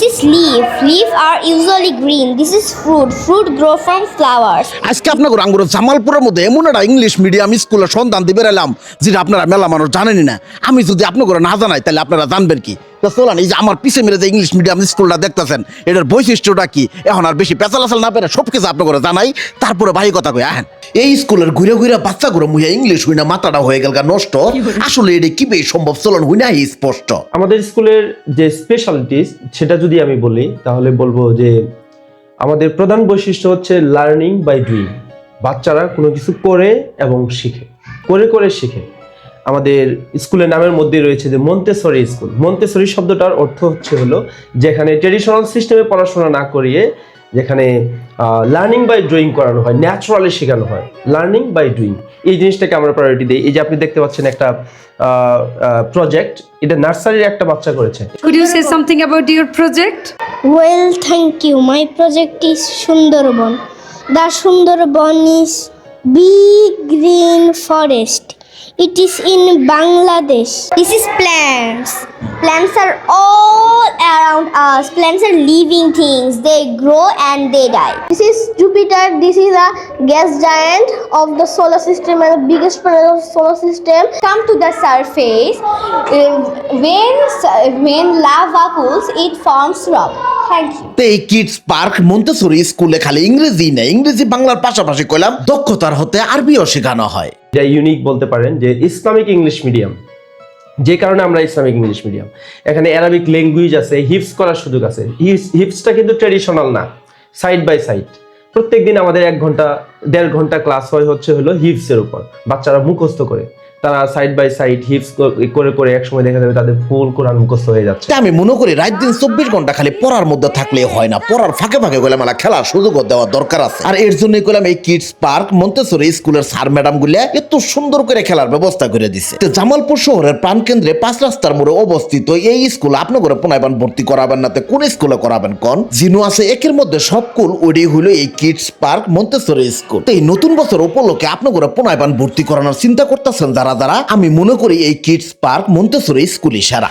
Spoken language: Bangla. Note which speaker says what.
Speaker 1: This is leaf. Leaf are usually green. This is fruit. Fruit grow from flowers.
Speaker 2: আজকে আপনাকে আঙ্গুর জামালপুরের মধ্যে এমন একটা ইংলিশ মিডিয়াম স্কুলে সন্ধান দিবে এলাম যেটা আপনারা মেলা মানুষ জানেনই না আমি যদি আপনাকে না জানাই তাহলে আপনারা জানবেন কি তা চলান এই যে আমার পিছে মেরে যে ইংলিশ মিডিয়াম স্কুলটা দেখতেছেন এটার বৈশিষ্ট্যটা কি এখন আর বেশি পেঁচালাচাল না পেরে সব কিছু আপনাকে জানাই তারপরে ভাই কথা কই আহেন এই স্কুলের ঘুরে ঘুরে বাচ্চাগুলো মুহিয়া ইংলিশ হই না মাথাটা হয়ে গেল গা নষ্ট আসলে এটা কি সম্ভব চলন হই না স্পষ্ট
Speaker 3: আমাদের স্কুলের যে স্পেশালিটিস সেটা যদি আমি বলি, তাহলে বলব যে আমাদের প্রধান বৈশিষ্ট্য হচ্ছে লার্নিং বাই ডুইং বাচ্চারা কোনো কিছু করে এবং শিখে। করে করে শিখে। আমাদের স্কুলের নামের মধ্যে রয়েছে যে মন্তেশ্বরি স্কুল। মন্তেসরি শব্দটার অর্থ হচ্ছে হলো যেখানে ট্রেডিশনাল সিস্টেমে পড়াশোনা না করিয়ে যেখানে লার্নিং বাই ড্রয়িং করানো হয় ন্যাচুরালি শেখানো হয়। লার্নিং বাই ড্রয়িং এই জিনিসটাকে আমরা প্রায়োরিটি দিই। এই যে আপনি দেখতে পাচ্ছেন একটা প্রজেক্ট এটা নার্সারির একটা বাচ্চা করেছে।
Speaker 4: Could you say something about your project
Speaker 1: well thank you my project is Sundarban the Sundarban is big green forest It is in Bangladesh. This is plants. Plants are all around us. Plants are living things. They grow and they die. This is Jupiter. This is a gas giant of the solar system and the biggest planet of the solar system. Come to the surface. Uh, When when lava cools, it forms rock. Thank
Speaker 2: এই কিডস পার্ক মন্তেসরি স্কুলে খালি ইংরেজি না ইংরেজি বাংলার পাশাপাশি কইলাম দক্ষতার হতে আরবিও শেখানো হয়
Speaker 3: যা ইউনিক বলতে পারেন যে ইসলামিক ইংলিশ মিডিয়াম যে কারণে আমরা ইসলামিক ইংলিশ মিডিয়াম এখানে অ্যারাবিক ল্যাঙ্গুয়েজ আছে হিপস করার সুযোগ আছে। হিপসটা কিন্তু ট্রেডিশনাল না সাইড বাই সাইড প্রত্যেক দিন আমাদের এক ঘণ্টা, দেড় ঘণ্টা ক্লাস হয় হচ্ছে হলো হিপসের উপর, বাচ্চারা মুখস্থ করে। তারা সাইড বাই সাইড হিপস করে করে একসময় দেখা যাবে তাদের ফুল কোরআন মুখস্থ হয়ে যাচ্ছে।
Speaker 2: আমি মনে করি রাত দিন চব্বিশ ঘণ্টা খালি পড়ার মধ্যে থাকলে হয় না, পড়ার ফাঁকে ফাঁকে গেলে মেলা খেলার সুযোগও দেওয়া দরকার আছে। আর এর জন্যই কইলাম এই কিডস পার্ক মন্তেশ্বরী স্কুলের স্যার ম্যাডামগুলা এত সুন্দর করে খেলার ব্যবস্থা করে দিছে। তো জামালপুর শহরের প্রাণকেন্দ্রে পাঁচ রাস্তার মোড়ে অবস্থিত এই স্কুল আপনি করে পুনাইবান ভর্তি করাবেন না কোন স্কুলে করাবেন কোন? জিনু আছে, একের মধ্যে সব কুল ওডি হলো এই কিডস পার্ক মন্তেশ্বরী স্কুল। তো এই নতুন বছর উপলক্ষে আপনি করে পুনাইবান ভর্তি করানোর চিন্তা করতেছেন যারা যারা আমি মনে করি এই কিডস পার্ক মন্তেশ্বরী স্কুলই সারা